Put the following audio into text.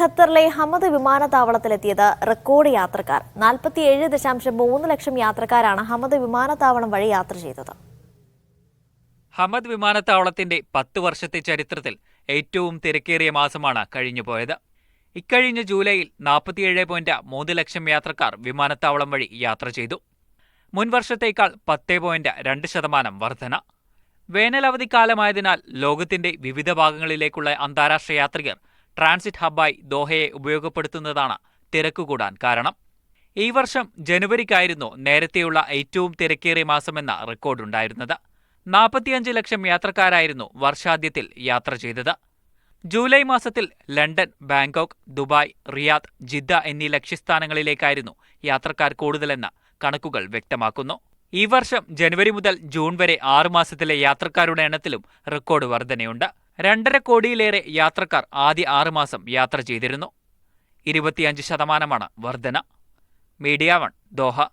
ഖത്തറിലെ Hamad വിമാനത്താവളത്തിലെത്തിയത് record യാത്രക്കാർ. നാൽപ്പത്തിയേഴ് ദശാംശം മൂന്ന് ലക്ഷം യാത്രക്കാരാണ് ഹമദ് വിമാനത്താവളം വഴി യാത്ര ചെയ്തത്. ഹമദ് വിമാനത്താവളത്തിന്റെ പത്ത് വർഷത്തെ ചരിത്രത്തിൽ ഏറ്റവും തിരക്കേറിയ മാസമാണ് കഴിഞ്ഞുപോയത്. ഇക്കഴിഞ്ഞ ജൂലൈയിൽ നാൽപ്പത്തിയേഴ് പോയിന്റ് മൂന്ന് ലക്ഷം യാത്രക്കാർ വിമാനത്താവളം വഴി യാത്ര ചെയ്തു. മുൻവർഷത്തേക്കാൾ പത്ത് പോയിന്റ് രണ്ട് ശതമാനം വർധന. വേനലവധിക്കാലമായതിനാൽ ലോകത്തിന്റെ വിവിധ ഭാഗങ്ങളിലേക്കുള്ള അന്താരാഷ്ട്ര യാത്രികർ ട്രാൻസിറ്റ് ഹബ്ബായി ദോഹയെ ഉപയോഗപ്പെടുത്തുന്നതാണ് തിരക്കുകൂടാൻ കാരണം. ഈ വർഷം ജനുവരിക്കായിരുന്നു നേരത്തെയുള്ള ഏറ്റവും തിരക്കേറിയ മാസമെന്ന റെക്കോർഡുണ്ടായിരുന്നത്. നാൽപ്പത്തിയഞ്ച് ലക്ഷം യാത്രക്കാരായിരുന്നു വർഷാദ്യത്തിൽ യാത്ര ചെയ്തത്. ജൂലൈ മാസത്തിൽ London Bangkok Dubai Riyadh Jeddah എന്നീ ലക്ഷ്യസ്ഥാനങ്ങളിലേക്കായിരുന്നു യാത്രക്കാർ കൂടുതലെന്ന് കണക്കുകൾ വ്യക്തമാക്കുന്നു. ഈ വർഷം ജനുവരി മുതൽ ജൂൺ വരെ ആറുമാസത്തിലെ യാത്രക്കാരുടെ എണ്ണത്തിലും റെക്കോർഡ് വർധനയുണ്ട്. രണ്ടര കോടിയിലേറെ യാത്രക്കാർ ആദ്യ ആറുമാസം യാത്ര ചെയ്തിരുന്നു. ഇരുപത്തിയഞ്ച് ശതമാനമാണ് വർധന. Media One Doha.